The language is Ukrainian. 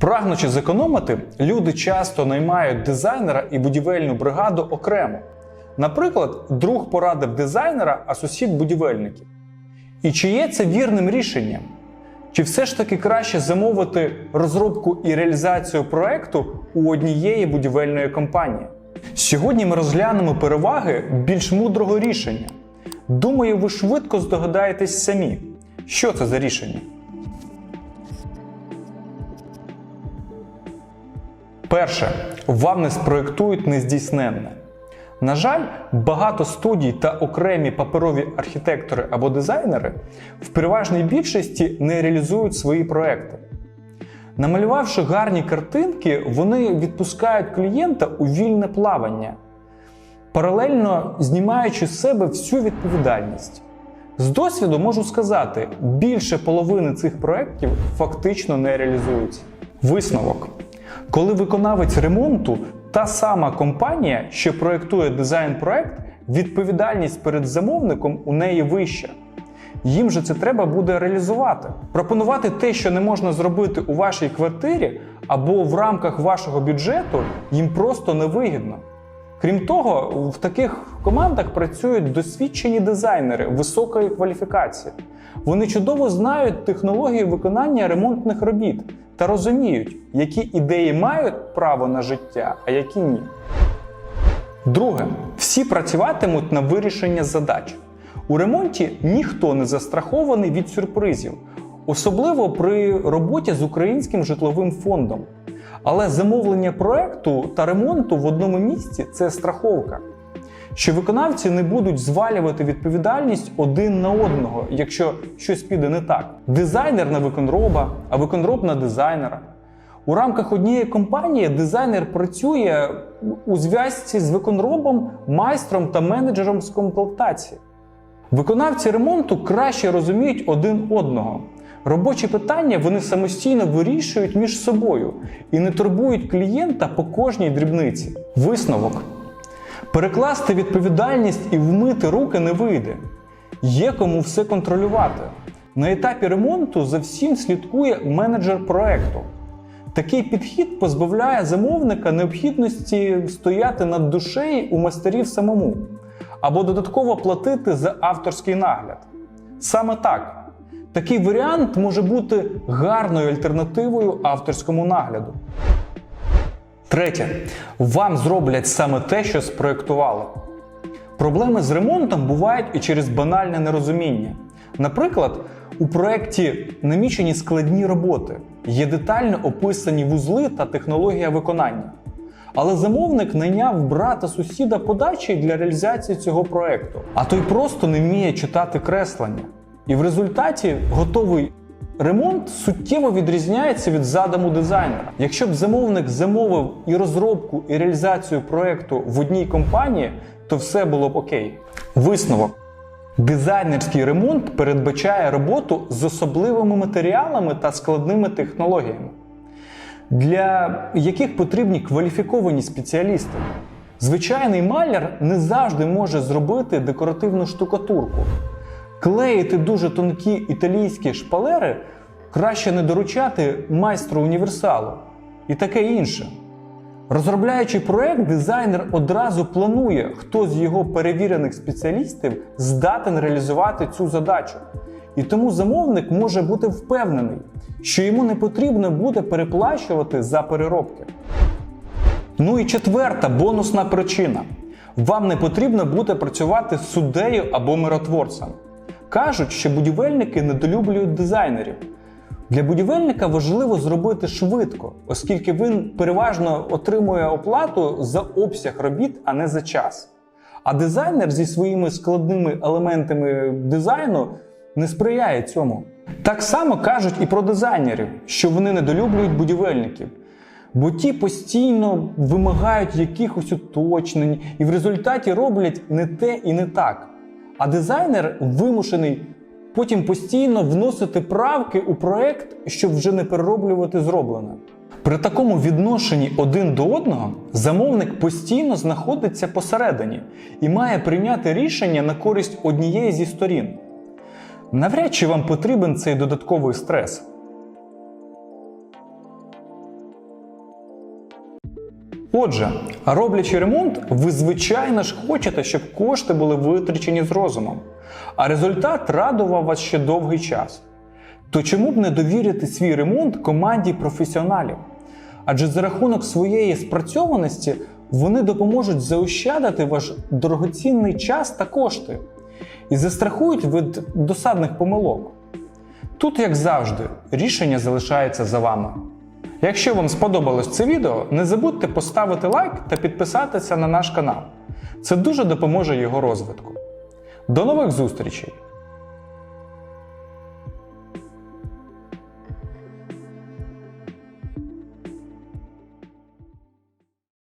Прагнучи зекономити, люди часто наймають дизайнера і будівельну бригаду окремо. Наприклад, друг порадив дизайнера, а сусід будівельників. І чи є це вірним рішенням? Чи все ж таки краще замовити розробку і реалізацію проекту у однієї будівельної компанії? Сьогодні ми розглянемо переваги більш мудрого рішення. Думаю, ви швидко здогадаєтесь самі, що це за рішення. Перше, вам не спроєктують нездійсненне. На жаль, багато студій та окремі паперові архітектори або дизайнери в переважній більшості не реалізують свої проекти. Намалювавши гарні картинки, вони відпускають клієнта у вільне плавання, паралельно знімаючи з себе всю відповідальність. З досвіду можу сказати, більше половини цих проєктів фактично не реалізуються. Висновок. Коли виконавець ремонту та сама компанія, що проєктує дизайн-проект, відповідальність перед замовником у неї вища. Їм же це треба буде реалізувати. Пропонувати те, що не можна зробити у вашій квартирі або в рамках вашого бюджету, їм просто невигідно. Крім того, в таких командах працюють досвідчені дизайнери високої кваліфікації. Вони чудово знають технології виконання ремонтних робіт та розуміють, які ідеї мають право на життя, а які ні. Друге, всі працюватимуть на вирішення задач. У ремонті ніхто не застрахований від сюрпризів, особливо при роботі з українським житловим фондом. Але замовлення проекту та ремонту в одному місці це страховка. Що виконавці не будуть звалювати відповідальність один на одного, якщо щось піде не так. Дизайнер на виконроба, а виконроб на дизайнера. У рамках однієї компанії дизайнер працює у зв'язці з виконробом, майстром та менеджером з комплектації. Виконавці ремонту краще розуміють один одного. Робочі питання вони самостійно вирішують між собою і не турбують клієнта по кожній дрібниці. Висновок. Перекласти відповідальність і вмити руки не вийде. Є кому все контролювати. На етапі ремонту за всім слідкує менеджер проекту. Такий підхід позбавляє замовника необхідності стояти над душею у майстерів самому або додатково платити за авторський нагляд. Саме так. Такий варіант може бути гарною альтернативою авторському нагляду. Третє. Вам зроблять саме те, що спроєктували. Проблеми з ремонтом бувають і через банальне нерозуміння. Наприклад, у проєкті намічені складні роботи, є детально описані вузли та технологія виконання. Але замовник найняв брата сусіда подачі для реалізації цього проєкту, а той просто не вміє читати креслення. І в результаті готовий ремонт суттєво відрізняється від задуму дизайнера. Якщо б замовник замовив і розробку, і реалізацію проєкту в одній компанії, то все було б окей. Висновок. Дизайнерський ремонт передбачає роботу з особливими матеріалами та складними технологіями, для яких потрібні кваліфіковані спеціалісти. Звичайний маляр не завжди може зробити декоративну штукатурку. Клеїти дуже тонкі італійські шпалери краще не доручати майстру універсалу і таке інше. Розробляючи проект, дизайнер одразу планує, хто з його перевірених спеціалістів здатен реалізувати цю задачу. І тому замовник може бути впевнений, що йому не потрібно буде переплачувати за переробки. Ну і четверта бонусна причина: вам не потрібно буде працювати з суддею або миротворцем. Кажуть, що будівельники недолюблюють дизайнерів. Для будівельника важливо зробити швидко, оскільки він переважно отримує оплату за обсяг робіт, а не за час. А дизайнер зі своїми складними елементами дизайну не сприяє цьому. Так само кажуть і про дизайнерів, що вони недолюблюють будівельників. Бо ті постійно вимагають якихось уточнень і в результаті роблять не те і не так. А дизайнер вимушений потім постійно вносити правки у проект, щоб вже не перероблювати зроблене. При такому відношенні один до одного замовник постійно знаходиться посередині і має прийняти рішення на користь однієї зі сторін. Навряд чи вам потрібен цей додатковий стрес. Отже, роблячи ремонт, ви звичайно ж хочете, щоб кошти були витрачені з розумом, а результат радував вас ще довгий час. То чому б не довірити свій ремонт команді професіоналів? Адже за рахунок своєї спрацьованості вони допоможуть заощадити ваш дорогоцінний час та кошти і застрахують від досадних помилок. Тут, як завжди, рішення залишається за вами. Якщо вам сподобалось це відео, не забудьте поставити лайк та підписатися на наш канал. Це дуже допоможе його розвитку. До нових зустрічей!